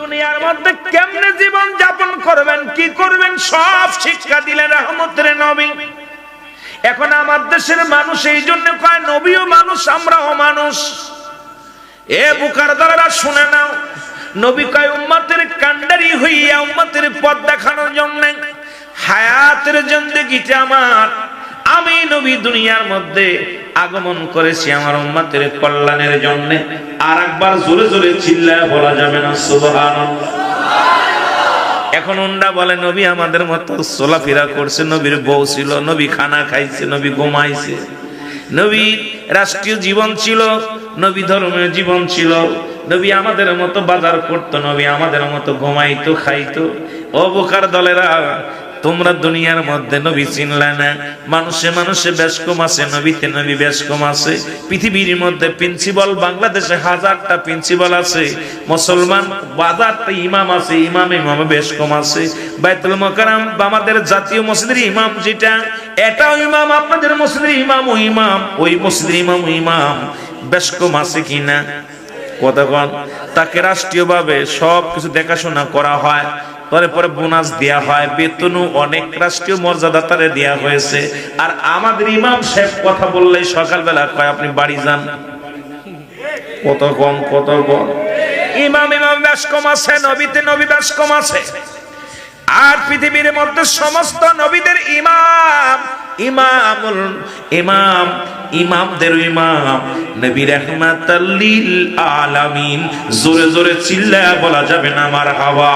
দুনিয়ার মধ্যে কেমনে জীবন যাপন করবেন, কি করবেন, সব শিক্ষা দিলেন রহমতের নবী। এখন আমার দেশের মানুষ এই জন্য কয়, নবীও মানুষ, আমরাও মানুষ। এ বুকার দ্বারা শুনে নাও। নবী কয়, উম্মতের কান্ডারি হইয়া উম্মতের পথ দেখানোর জন্য, হায়াতের জিন্দগিতে আমার। আমি নবী দুনিয়ার মধ্যে আগমন করেছি আমার উম্মতের কল্যাণের জন্য। আর একবার জোরে জোরে চিল্লায় বলা যাবে না, সুবহানাল্লাহ। এখন উন্ডা বলে, নবী আমাদের মতো চলাফেরা করছে, নবীর বউ ছিল, নবী খানা খাইছে, নবী ঘুমাইছে। নবী রাষ্ট্রীয় জীবন ছিল, নবী ধর্মীয় জীবন ছিল। নবী আমাদের মতো বাজার করতো, নবী আমাদের মতো ঘুমাইতো, খাইতো। ও বোকার দলেরা তোমরা দুনিয়ার মধ্যে নবী চিনলে না। মানুষে মানুষে বেশ কম আছে, নবীতে নবী বেশ কম আছে। পৃথিবীর মধ্যে প্রিন্সিপাল বাংলাদেশে হাজারটা প্রিন্সিপাল আছে। মুসলমান বাজারটা ইমাম আছে, ইমাম, ইমামে বেশ কম আছে। বাইতুল মকারাম আমাদের জাতীয় মসজিদের ইমাম যেটা, এটাও ইমাম, আপনাদের মসজিদের ইমাম ইমাম, ওই মসজিদের ইমাম ইমাম। বেশ কম আছে কিনা? কতক্ষণ তাকে রাষ্ট্রীয়ভাবে সব কিছু দেখাশোনা করা হয়। তারপরে বোনাস দেয়া হয়, বেতনও অনেক, রাষ্ট্রীয় মর্যাদা তারে দেয়া হয়েছে। আর আমাদের ইমাম সাহেব কথা বললে সকালবেলা কয়, আপনি বাড়ি যান। কত কম কত কম ইমাম ইমাম ব্যাস কম আছে, নবীতে নবী ব্যাস কম আছে। আর পৃথিবীর মধ্যে সমস্ত নবীদের ইমাম ইমামুল, ইমাম, ইমামদের ইমাম, নবী রহমাতাল্লিল আলামিন। জোরে জোরে চিল্লায়া বলা যাবে না আমার হাওয়া।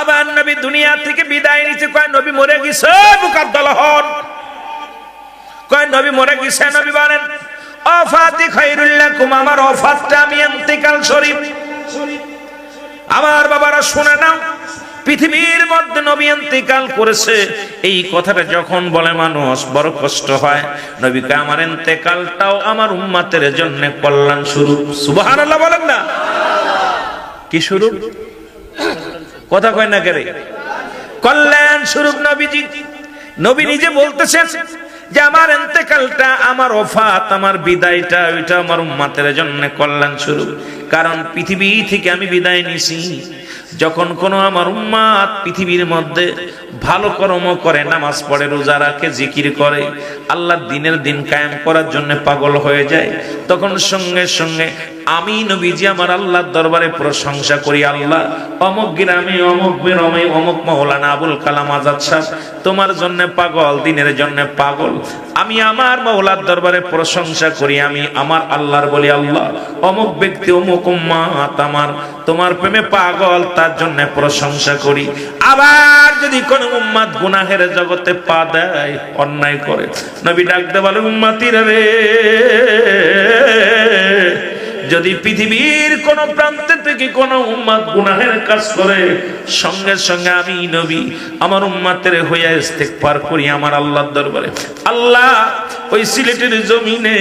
আবার নবী দুনিয়া থেকে বিদায় নিতে কয় নবী মরে গেছে বুকার দলহন কয় নবী মরে গেছে, নবী বলেন, অফাতি খাইরুল্লাকুম আমার অফাতটা আমি ইন্তেকাল শরীফ। আমার বাবারা শুনে নাও পৃথিবীর মধ্যে নবী ইন্তেকাল করেছে। এই কথাটা যখন বলে মানুষ, বড় কষ্ট হয়। নবীকে আমার ইন্তেকালটাও আমার উম্মাতের জন্য কল্যাণ শুরু সুবহানাল্লাহ বলেন না। কি শুরু কথা কয় না কেরে? কল্যাণ স্বরূপ নবীজি। নবী নিজে বলতেছেন যে আমার এতেকালটা আমার ওফাত, আমার বিদায়টা, ওইটা আমার উম্মাতের জন্য কল্যাণ স্বরূপ। কারণ পৃথিবী থেকে আমি বিদায় নিছি। যখন কোন আমার উম্মাদ পৃথিবীর মধ্যে ভালো কর্ম করে, নামাজ পড়ে, রোজা রাখে, জিকির করে আল্লাহ দিনের দিন কায়েম করার জন্য পাগল হয়ে যায়, তখন সঙ্গে সঙ্গে আমি নবীজি আমার আল্লাহর দরবারে প্রশংসা করি, আল্লাহ। অমুক গ্রামে, অমুক বেরমে অমুক মৌলানা আবুল কালাম আজাদ সাহ তোমার জন্য পাগল, দিনের জন্য পাগল। আমি আমার মৌলার দরবারে প্রশংসা করি, আমি আমার আল্লাহর বলি, আল্লাহ, অমুক ব্যক্তি, অমুক উম্মাত আমার। তোমার প্রেমে পাগল, তার জন্য প্রশংসা করি। আবার যদি কোন উম্মাদ গুনাহের জগতে পা দেয়, অন্যায় করে, নবী ডাকতে বলে, উম্মাতিরা রে। যদি পৃথিবীর কোন প্রান্তে থেকে কোন উম্মাদ গুনাহের কাজ করে, সঙ্গে সঙ্গে আমি নবী, আমার উম্মাতের হইয়া পার করি আমার আল্লাহর দরবারে। আল্লাহ, ওই সিলেটের জমিনে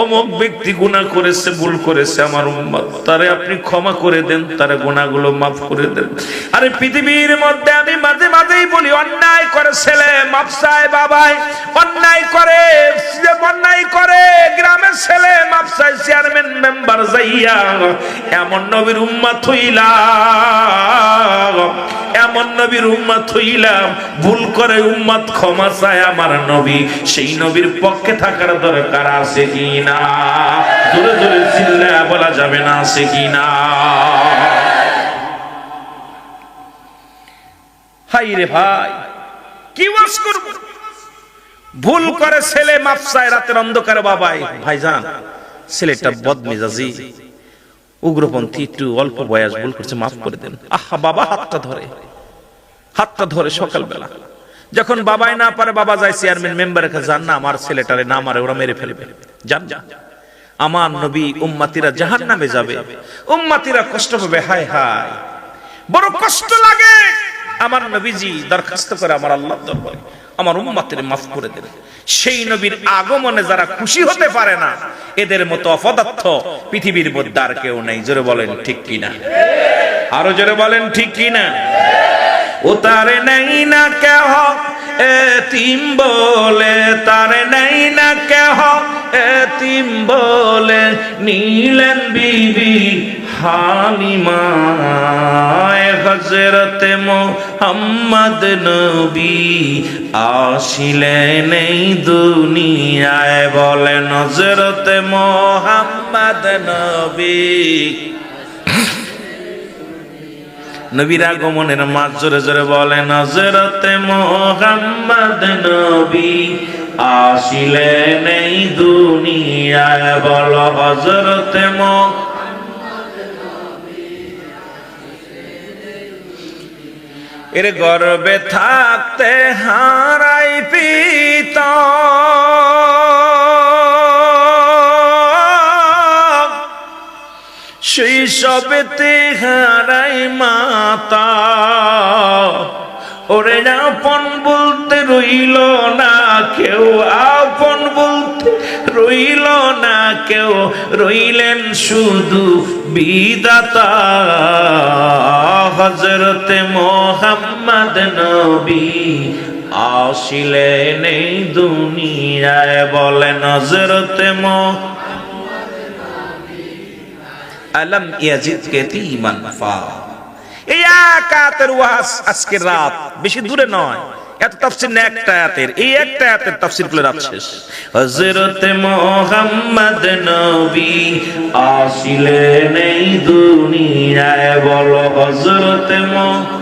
অমুক ব্যক্তি গুনাহ করেছে, ভুল করেছে আমার উম্মত। তারে আপনি ক্ষমা করে দেন, তার গুণাগুলো মাফ করে দেন। আরে পৃথিবীর মধ্যে আমি মাঝে মাঝেই বলি, অন্যায় করে ছেলে, মাপ চায় বাবাই, অন্যায় করে অন্যায় করে, গ্রামের ছেলে, মাপ চায় চেয়ারম্যান মেম্বার যাইয়া এমন নবীর উম্মাত হইলাম, এমন নবীর উম্মাত হইলাম, ভুল করে উম্মাত ক্ষমা চায় আমার নবী। সেই নবীর পক্ষে থাকার দরকার আছে কি না। জোরে জোরে চিল্লা বলা যাবে না আছে কি না। হাই রে ভাই, কি ওয়াজ করব? ভুল করে ছেলে মাপসায় রাতের অন্ধকারে বাবাই ভাইজান, ছেলেটা বদমেজাজি। উগ্রপন্থী একটু অল্প বয়স, ভুল করছে, মাফ করে দেন। আহা, বাবা, হাতটা ধরে। হাতটা ধরে সকালবেলা। যখন বাবাই না পারে, বাবা যায় চেয়ারম্যান মেম্বারের কাছে যান না আমার ছেলেটারে না মারে, ওরা মেরে ফেলবে। যান যান আমার নবী উম্মাতিরা জাহান নামে যাবে। উম্মাতিরা কষ্ট পাবে, হায় হায়। বড় কষ্ট লাগে। আমার নবীজি দরখাস্ত করে আমার আল্লাহ দরবারে, আমার উম্মাতের মাফ করে দেন সেই নবীর আগমনে যারা খুশি হতে পারে না, এদের মতো অপদার্থ পৃথিবীর মধ্যে আর কেউ নেই। জোরে বলেন, ঠিক কিনা? আরও জোরে বলেন, ঠিক কিনা? উতারে নেই না কেহ এ এতিম বলে তারে নেই না কেহ এ এতিম বলে নীলেন বিবি হালিমায় হজরতে মোহাম্মদ নবী আসিলেন এই দুনিয়ায় বলেন হজরতে মোহাম্মদ নবী। নবীর আগমনের মাঝ জোরে জোরে বলেন হজরতে মোহাম্মদ নবী আসিলেন এই দুনিয়ায়। বল হজরতে এর গর্বে থাকতে হারাই পিতা। সবেতে হারাই মাতা। ওরে আপন বলতে রইল না কেউ, আপন বলতে রইল না কেউ। রইলেন শুধু বিদাতা হজরতে মোহাম্মদ নবী। আসিলেন এই দুনিয়ায়, বলেন হজরতে মোহাম্মদ আলম ইয়াজিদকে তিমান ফা। এই আজকের রাত, বেশি দূরে নয়। এত তাফসীর না একটা আয়াতের, এই একটা আয়াতের তাফসীর করে রাত শেষ। হযরত মুহাম্মদ নবী আসিলেন এই দুনিয়ায়, বলো হযরত মুহাম্মদ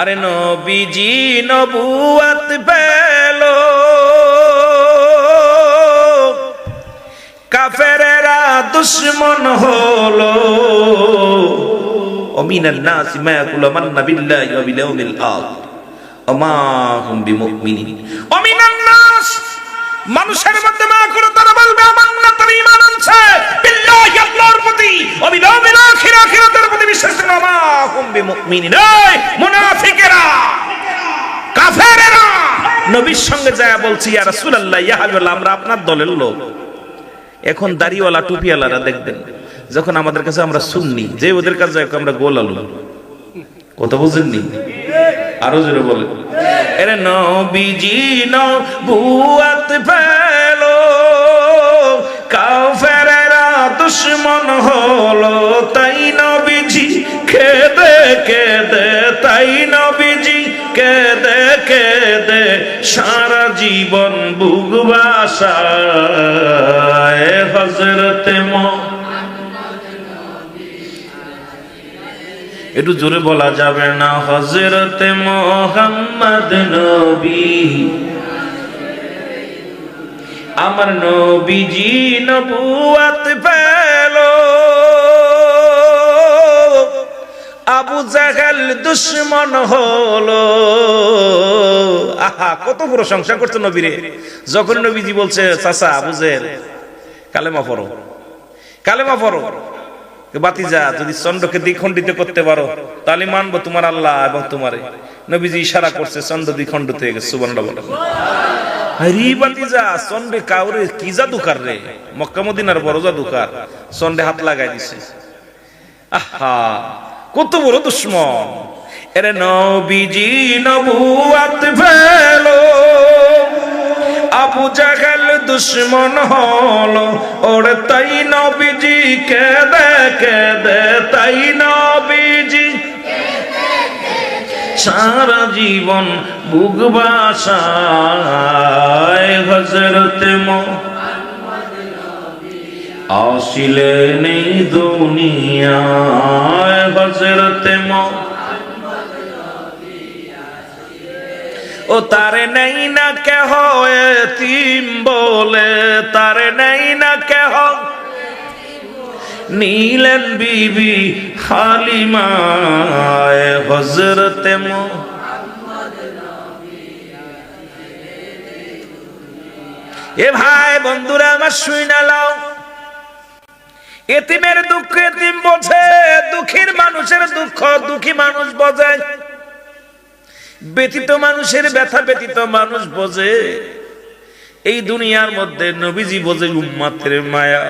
আরে নবীজি নবুয়াত পেল দুশ্মন হলো। অমিনান নাস মা ইয়াকুলু মান্না বিল্লাহি ওয়া বিল ইয়াউমিল আখির হুম বিমুমিনিন। অমিনান নাস, মানুষের মধ্যে মা করে তারা বলবে আমান্না তার ঈমান আনছে। বিল্লাহি আল্লাহর প্রতি আখির, আখিরাতের প্রতি বিশ্বাস করে হুম বিমুমিনিন। এই মুনাফিকেরা, কাফেরেরা, নবীর সঙ্গে যায় বলছি, ইয়া রাসূলুল্লাহ, ইয়া আমরা আপনার দলের লোক। এখন দাড়িওয়ালা টুপিওয়ালারা দেখবেন, যখন আমাদের কাছে আমরা শুননি যে ওদের কাছে আমরা গোল আলু। কথা বুঝেননি আরও জোরে বলে এরে নবীজি, নবুয়াত ফেলো, কাফেরেরা দুশ্মন হলো, তাই নবীজি কেদে কেদে তাই কেদে সারা জীবন বুকবাসায় হজরতে একটু জোরে বলা যাবে না। হজরতে মোহাম্মদ নবী। আমার নবীজি নবুয়াত পেল। আবু জাহাল দুশ্মন হলো। কত প্রশংসা করছে নবীরে? যখন নবীজি বলছে, চাচা জেল কালেমা পড়ো কালেমা পড়ো। বাতিজা যদি চন্দ্রকে দ্বিখণ্ডিত করতে পারো, তাহলে মানবো তোমার আল্লাহ এবং তোমারে। নবীজি ইশারা করছে, চন্দ্র দ্বিখণ্ডিত হয়ে গেছে সুবর্ণ হরি কাউরে কি রে? হাত লাগাই দিছে। আহা, কত বড় দুশ্মন। এরে নবীজি নবুয়াত ফেলো আবু জাহেল দুশ্মন হলো, ওর তাই নবীজি কেদে কেদে তাই নবীজি সারা জীবন বুকবাসায় হজরতে মো আসিলেন এই দুনিয়ায় হজরতে মো ও তারে নেই না কেহ এতিম বলে, তারে নেই না কেহ। নীলেন বিবি হালিমায় হজরতে মো এ ভাই, বন্ধুরা, আমার শুই না লাও। এতিমের দুঃখ এতিম বোঝে, দুঃখীর মানুষের দুঃখ দুঃখী মানুষ বোঝে। ব্যতীত মানুষের ব্যথা ব্যতীত মানুষ বোঝে। এই দুনিয়ার মধ্যে নবীজি বোঝে উম্মাতের মায়া।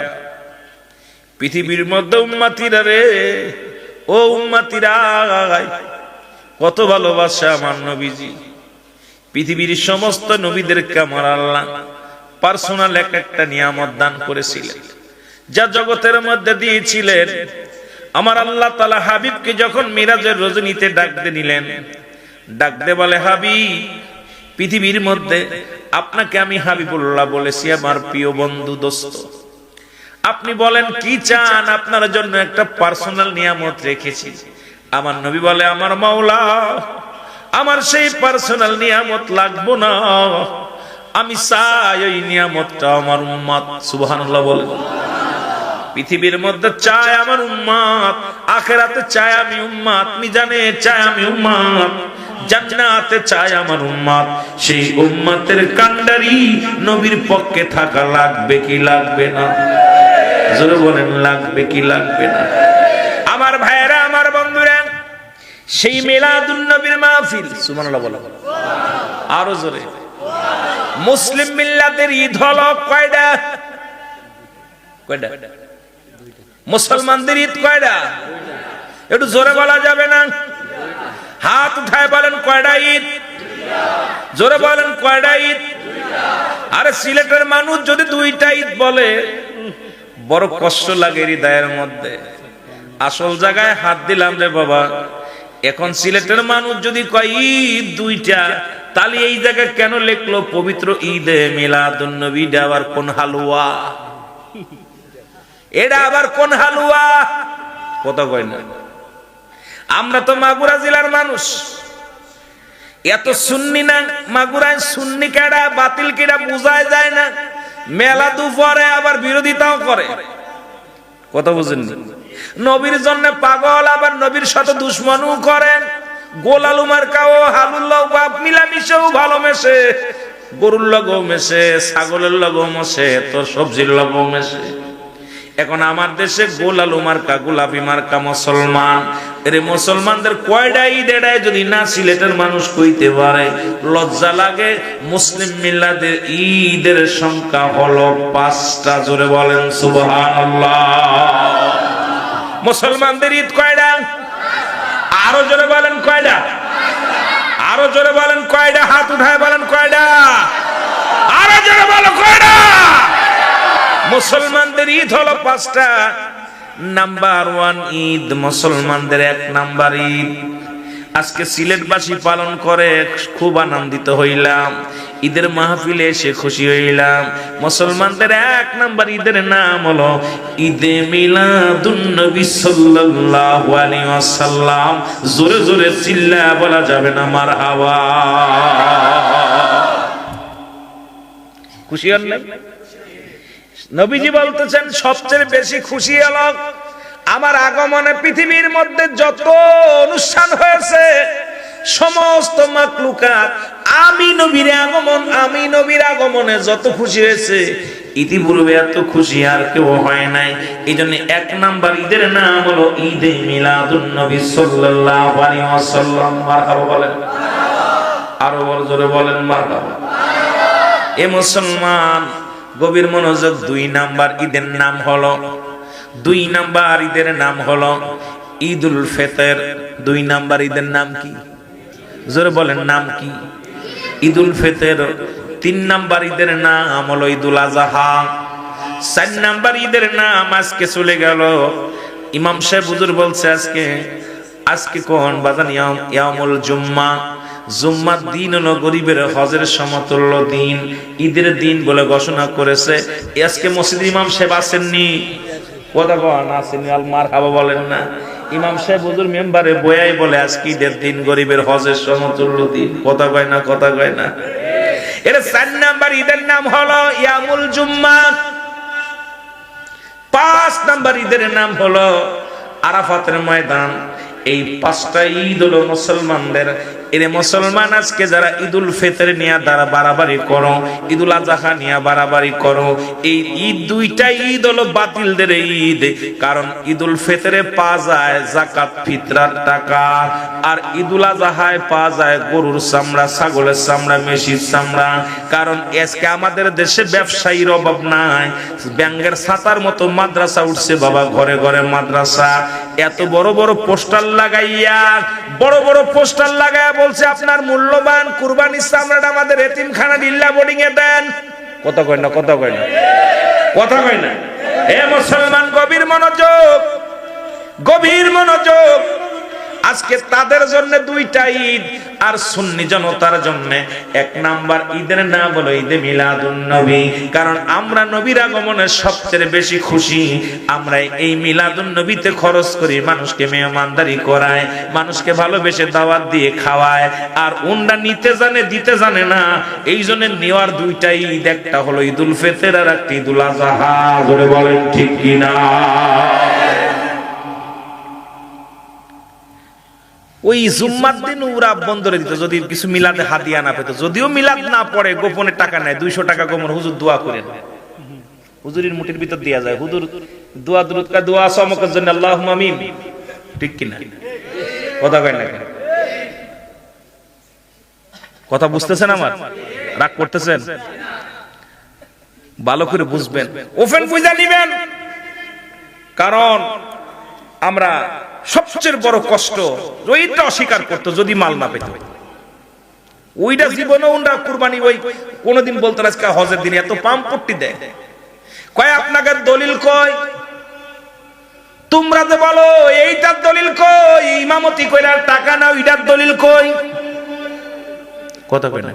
পৃথিবীর মধ্যে উম্মাতিরা রে, ও উম্মাতিরা, কত ভালোবাসা আমার নবীজি। পৃথিবীর সমস্ত নবীদেরকে আমার আল্লাহ পার্সোনাল এক একটা নিয়ামত দান করেছিলেন, যা জগতের মধ্যে দিয়েছিলেন। আমার আল্লাহ তালা হাবিবকে যখন মিরাজের রজনীতে ডাকতে নিলেন ডাকতে বলে হাবি পৃথিবীর মধ্যে আপনাকে আমি হাবিবুল্লাহ বলেছি, আমার প্রিয় বন্ধু, দোস্ত। আপনি বলেন, কি চান? আপনার জন্য একটা পার্সোনাল নিয়ামত রেখেছি। আমার নবী বলে, আমার মাওলা, আমার সেই পার্সোনাল নিয়ামত লাগবো না। আমি চাই ওই নিয়ামতটা আমার উম্মাদ, সুবহানাল্লাহ বলে। পৃথিবীর মধ্যে চায় আমার উম্মাদ, আখেরাতে চায় আমি উম্মাদ। মিজানে চায় আমি উম্মাদ। জান্নাতে চায় আমার উম্মাদ। সেই উম্মাতের কান্ডারি নবীর পক্ষে থাকা লাগবে কি লাগবে না? জোরে বলেন, লাগবে কি লাগবে না? আমার ভাইয়েরা, আমার বন্ধুরা, সেই মেলাদুন নবীর মাহফিল, সুবহানাল্লাহ বলো। আরও জোরে। মুসলিম মিল্লাতের ঈদ হলো কয়টা? কয়টা? মুসলমানদের ঈদ কয়টা? একটু জোরে বলা যাবে না? হাত উঠায় বলেন কয়টা ঈদ? জোরে বলেন কয়টা ঈদ? আরে সিলেটের মানুষ যদি দুইটা ঈদ বলে, বড় কষ্ট লাগে হৃদয়ের মধ্যে। আসল জায়গায় হাত দিলাম রে বাবা। এখন সিলেটের মানুষ যদি কয়, ঈদ দুইটা তাহলে এই জায়গায় কেন লেখলো, পবিত্র ঈদে মিলাদুন নবী আবার কোন হালুয়া? এটা আবার কোন হালুয়া? কত কয় না। আমরা তো মাগুরা জেলার মানুষ। এত সুন্নি না, মাগুরায় সুন্নি কেডা, বাতিল কেডা বোঝায় যায় না। মেলা দুপুরে আবার বিরোধিতাও করে। কথা বুঝেননি? নবীর জন্য পাগল, আবার নবীর সাথে দুশ্মনও করেন। গোলালুমার কাও হালুল্লাহ বাপ মিলামিশেও ভালো মেশে। গরুর লগও মেশে, ছাগলের লগও মেশে তোর সবজির লগও মেশে। এখন আমার দেশে গোলালু মার্কা, গোলাপি মার্কা মুসলমান। এর মুসলমানদের কয়টা ঈদ যদি না সিলেটের মানুষ কইতে পারে? লজ্জা লাগে। মুসলিম মিল্লাদের ঈদের সংখ্যা হলো পাঁচটা, জোরে বলেন সুবহানাল্লাহ। মুসলমানদের ঈদ কয়টা আরও জোরে বলেন কয়টা আরও জোরে বলেন কয়টা হাত উঠায় বলেন কয়টা আরও জোরে বলো কয়টা মুসলমানদের ঈদ হলো পাঁচটা। নাম্বার ওয়ান ঈদ, মুসলমানদের এক নাম্বার ঈদ। আজকে সিলেটবাসী পালন করে, খুব আনন্দিত হইলাম। ঈদের মাহফিলে এসে খুশি হইলাম। মুসলমানদের এক নাম্বার ঈদের নাম হলো ঈদে মিলাদুন্নবী সাল্লাল্লাহু আলাইহি ওয়াসাল্লাম। জোরে জোরে চিল্লা বলা যাবে না মারহাবা খুশি হন নাই? নবীজি বলতেছেন, সবচেয়ে বেশি খুশি হলো আমার আগমনে পৃথিবীর মধ্যে যত অনুষ্ঠান হয়েছে, সমস্ত আমি নবীর আগমন, আমি নবীর আগমনে যত খুশি হয়েছে, ইতিপূর্বে এত খুশি আর কেউ হয় নাই। এই জন্য এক নাম্বার ঈদের নাম হলো ঈদে মিলাদুন নবী সাল্লাল্লাহু আলাইহি ওয়াসাল্লাম। মারহাবা বলেন। আরও বড় জোরে বলেন, মারহাবা। এ মুসলমান গভীর মনোযোগ দুই নাম্বার ঈদের নাম হলো। দুই নাম্বার ঈদের নাম হলো ঈদুল ফেতের। দুই নাম্বার ঈদের নাম কি? জোরে বলেন, নাম কি? ঈদুল ফেতের। তিন নাম্বার ঈদের নাম হলো ঈদুল আজহা। চার নাম্বার ঈদের নাম আজকে চলে গেল। ইমাম সাহেব হুজুর বলছে, আজকে আজকে কোন? বাজান ইয়াম- ইয়ামুল জুম্মা। জুম্মার দিন হলো গরিবের হজের সমতুল্য দিন, ঈদের দিন বলে ঘোষণা করেছে। আজকে মসজিদ ইমাম সাহেব আসেননি। কথা কন আসেননি। আল মার খাবা বলেন না। ইমাম সাহেব হুজুর মেম্বারে বয়াই বলে, আজকে ঈদের দিন গরিবের হজের সমতুল্য দিন। কথা কয় না, কথা কয় না। এর চার নাম্বার ঈদের নাম হলো ইয়ামুল জুম্মা। পাঁচ নাম্বার ঈদের নাম হলো আরাফাতের ময়দান। এই পাঁচটা ঈদ হলো মুসলমানদের এর মুসলমান আজকে যারা ঈদুল ফিতর নিয়ে দ্বারা বাড়াবাড়ি করো, ঈদুল আজহা নিয়ে বাড়াবাড়ি করো, এই ঈদ দুইটা ঈদ হলো বাতিলদের ঈদ। কারণ ঈদুল ফিতরে পাওয়া যায় জাকাত ফিতরার টাকা, আর ঈদুল আজহায় পাওয়া যায় গরুর চামড়া, ছাগলের চামড়া, মেশির চামড়া। কারণ আজকে আমাদের দেশে ব্যবসায়ীর অভাব নাই। ব্যাঙ্গের ছাতার মতো মাদ্রাসা উঠছে, বাবা, ঘরে ঘরে মাদ্রাসা। এত বড় বড় পোস্টার লাগাইয়া, বড় বড় পোস্টার লাগাইয়া বলছে, আপনার মূল্যবান কুরবানির চামড়াটা আমাদের এতিমখানা ডিল্লা বোর্ডিং এ দেন। কত কয় না কত কয় না, কথা কয় না। হে মুসলমান, গভীর মনোযোগ গভীর মনোযোগ। আজকে তাদের জন্য দুইটা ঈদ, আর সুন্নি জনতার জন্য এক নাম্বার ঈদের নাম হলো ঈদে মিলাদুন নবী। কারণ আমরা নবীর আগমনে সবচেয়ে বেশি খুশি, আমরা এই মিলাদুন নবীতে খরচ করি মানুষকে মেহমানদারি করায়, মানুষকে ভালোবেসে দাওয়াত দিয়ে খাওয়ায়, আর উন্ডা নিতে জানে, দিতে জানে না। এই জন্য নেওয়ার দুইটা ঈদ, একটা হলো ঈদুল ফেতের আর একটা ঈদুল আজহা। বলেন ঠিক কিনা? ওই জুম্মার দিন ওরা দিত, যদি কিছু মিলাদে হাদিয়া না পেত। যদিও মিলাদ না পড়ে, গোপনে টাকা নেয়, দুইশো টাকা গোপন, হুজুর দোয়া করেন। হুজুরের মুঠির ভিতর দেয়া যায়, হুজুর, দোয়া দুরুদ কা, দোয়া সমকের জন্য আল্লাহ আমিন। ঠিক কিনা? কথা কয় না? কথা বুঝতেছেন আমার? রাগ করতেছেন? ভালো করে বুঝবেন। ওপেন বুঝা নিবেন। কারণ আমরা সবচেয়ে বড় কষ্ট ওইটা অস্বীকার করতো যদি মাল না পেত। ওইটা জীবনে ওনরা কুরবানি ওই কোনোদিন বলতো না, আজকে হজের দিনে এত পাম্প পট্টি দেয়। কয় আপনাকে দলিল কয় তোমরা যে বলো, এইটার দলিল কই? ইমামতি কইরা টাকা নাও এটার দলিল কই? কথা কই না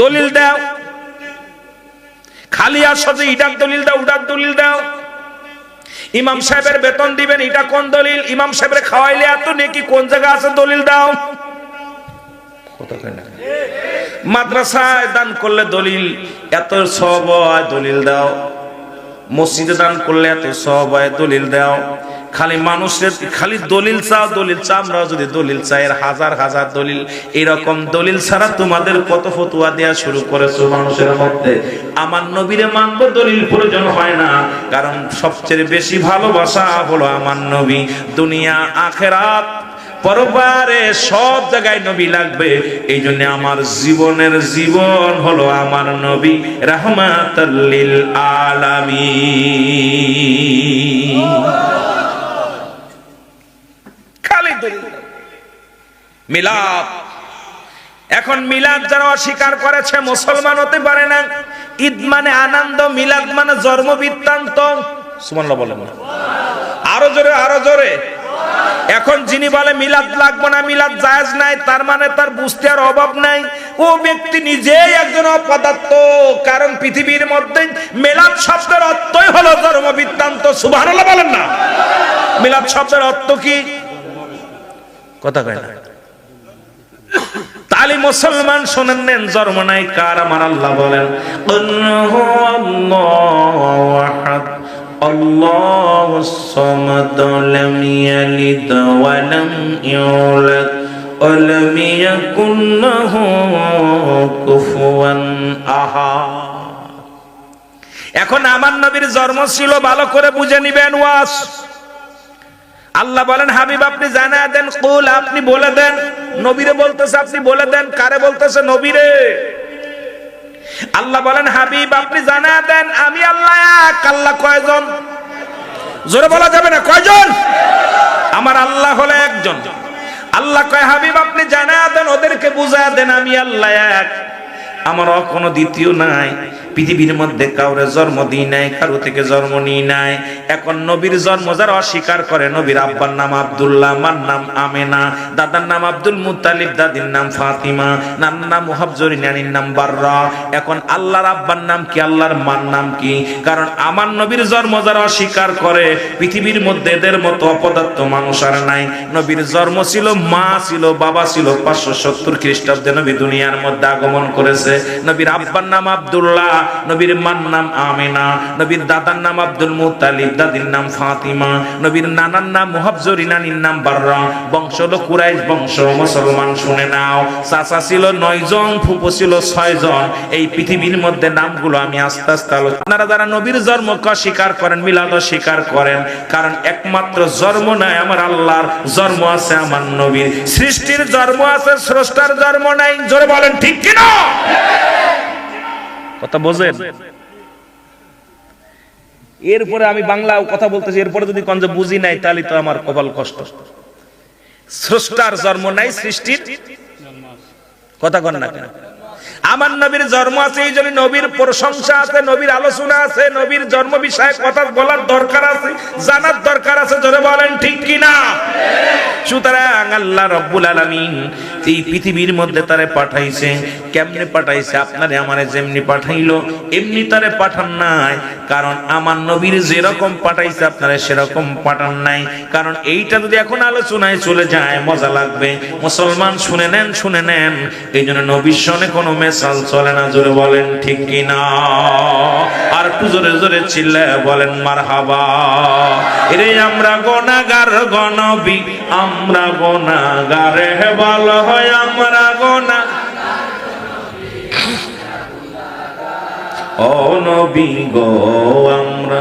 দলিল দাও। খালি আসো যে ইটার দলিল দাও উটার দলিল দাও। ইমাম সাহেবের বেতন দিবেন, এটা কোন দলিল? ইমাম সাহেবের খাওয়াইলে এত নেকি, কোন জায়গা আছে দলিল দাও? মাদ্রাসায় দান করলে দলিল, এত সব দলিল দাও। মসজিদে দান করলে এত সব দলিল দাও। খালি মানুষের খালি দলিল চা দলিল চা আমরা যদি দলিল চাই, এর হাজার হাজার দলিল। এরকম দলিল ছাড়া তোমাদের কত ফতুয়া দেয়া শুরু করেছ মানুষের মধ্যে? আমার নবীরে মানবো, দলিল প্রয়োজন হয় না। কারণ সবচেয়ে বেশি ভালোবাসা হলো আমার নবী। দুনিয়া, আখেরাত পরবারে সব জায়গায় নবী লাগবে। এই জন্য আমার জীবনের জীবন হলো আমার নবী রহমাতাল্লিল আলামিন। খালি মিলাদ। এখন মিলাদ যারা অস্বীকার করেছে, মুসলমান হতে পারে না। ঈদ মানে আনন্দ, মিলাদ মানে জন্ম বৃত্তান্ত। আরও জোরে আরও জোরে। এখন যিনি বলে মিলাদ লাগবো না, মিলাদ জায়েজ নাই, তার মানে তার বুঝতে আর অভাব নাই। ও ব্যক্তি নিজেই একজন অপদার্থ, কারণ পৃথিবীর মধ্যে মিলাদ শব্দের অর্থই হলো জন্ম বৃত্তান্ত। সুবহানাল্লাহ বলেন না। মিলাদ শব্দের অর্থ কি? কথা কয় না। তালি মুসলমান শোনেন নেন জন্ম কার? আমার আল্লাহ বলেন "কুল হুয়াল্লাহু আহাদ, আল্লাহুস সামাদ, লাম ইয়ালিদ ওয়া লাম ইউলাদ ওয়া লাম ইয়াকুল লাহু কুফুয়ান আহাদ। এখন আমার নবীর জন্ম ছিল ভালো করে বুঝে নিবেন ওয়াস আল্লাহ বলেন, হাবিব, আপনি জানা দেন, কুল, আপনি বলে দেন। নবীরে বলতেছে, আপনি বলে দেন। কারে বলতেছে? নবীরে। আল্লাহ বলেন, হাবিব, আপনি জানা দেন, আমি আল্লাহ এক, আল্লাহ কয়জন? জোরে বলা যাবে না, কয়জন? আমার আল্লাহ হলো একজন। আল্লাহ কয়, হাবিব, আপনি জানা দেন, ওদেরকে বুঝা দেন, আমি আল্লাহ এক। আমার কোনো দ্বিতীয় নাই। পৃথিবীর মধ্যে কাউরে জন্ম দিই নাই, কারও থেকে জন্ম নিই নাই। এখন নবীর জন্ম যারা অস্বীকার করে, নবীর আব্বার নাম আব্দুল্লাহ, মার নাম আমেনা, দাদার নাম আব্দুল মুতালিব দাদির নাম ফাতিমা, নানার নাম মুহাবজরি নানির নাম বাররা। এখন আল্লাহর আব্বার নাম কি, আল্লাহর মার নাম কি? কারণ আমার নবীর জন্ম যারা অস্বীকার করে, পৃথিবীর মধ্যে এদের মতো অপদার্থ মানুষ আর নাই। নবীর জন্ম ছিল, মা ছিল, বাবা ছিল, পাঁচশো সত্তর খ্রিস্টাব্দে নবী দুনিয়ার মধ্যে আগমন করেছে। নবীর আব্বার নাম আব্দুল্লাহ নবীর মার নাম আমেনা, নবীর দাদার নাম আব্দুল মুতালিব দাদির নাম ফাতিমা, নবীর নানার নাম মুহাবজরি নানির নাম বাররা। বংশ হলো কুরাইশ বংশ, মুসলমান শুনে নাও। চাচা ছিল নয় জন, ফুপো ছিল ছয় জন। এই পৃথিবীর মধ্যে নামগুলো আমি আস্তে আস্তে আলোচনা আপনারা যারা নবীর জন্মকে স্বীকার করেন, মিলাদ স্বীকার করেন, কারণ একমাত্র জন্ম নাই আমার আল্লাহর, জন্ম আছে আমার নবীর। সৃষ্টির জন্ম আছে, স্রষ্টার জন্ম নাই, জোরে বলেন ঠিক কিনা? কথা বোঝেন? এরপরে আমি বাংলা কথা বলতেছি, এরপরে যদি কঞ্জ বুঝি নাই, তাহলে তো আমার কপাল কষ্ট। স্রষ্টার জন্ম নাই, সৃষ্টির কথা কন না কেন? আমার নবীর জন্ম আছে, এই জন্য নবীর প্রশংসা আছে, নবীর আলোচনা আছে, নবীর জন্ম বিষয়ে কথা বলার দরকার আছে, জানার দরকার আছে, জোরে বলেন ঠিক কিনা? সুতরাং আল্লাহ রব্বুল আলামিন এই পৃথিবীর মধ্যে তারে পাঠাইছে, কেমনে পাঠাইছে? আপনারে আমারে যেমনি পাঠাইলো, এমনি তারে পাঠান নাই, কারণ আমার নবীর যেরকম পাঠাইছে, আপনারে সেরকম পাঠান নাই। কারণ এইটা যদি এখন আলোচনায় চলে যায়, মজা লাগবে। মুসলমান শুনে নেন শুনে নেন, এই জন্য নবীর সনে কোনো মেসাল চলে না, জোরে বলেন, ঠিক কিনা? আর একটু জোরে জোরে চিল্লে বলেন মার হাবা রে আমরা গোনাগার গণবি, আমরা গোনাগার বল হয়, আমরা গোনা। ও গো, আমরা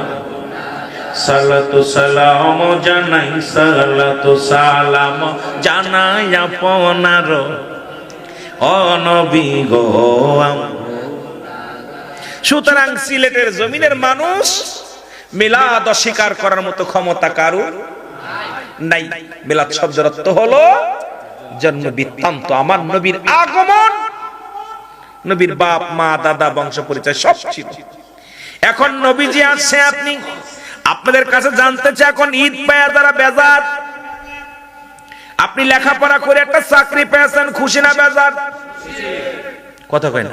সালাতু সালাম জানাই, সালাতু সালাম জানাই আপনার সুতরাং সিলেটের জমিনের মানুষ মিলাদ অস্বীকার করার মতো ক্ষমতা কারু নাই। মিলাদ শব্দের অর্থ হলো জন্ম বৃত্তান্ত আমার নবীর আগমন, নবীর বাপ, মা, দাদা, বংশ পরিচয় সব ছিল। এখন নবীজি আসছে আপনি। আপনাদের কাছে জানতে চাই, এখন ঈদ পায়া যারা বেজার আপনি লেখাপড়া করে একটা চাকরি পেয়েছেন খুশি না বেজার? কথা কয় না।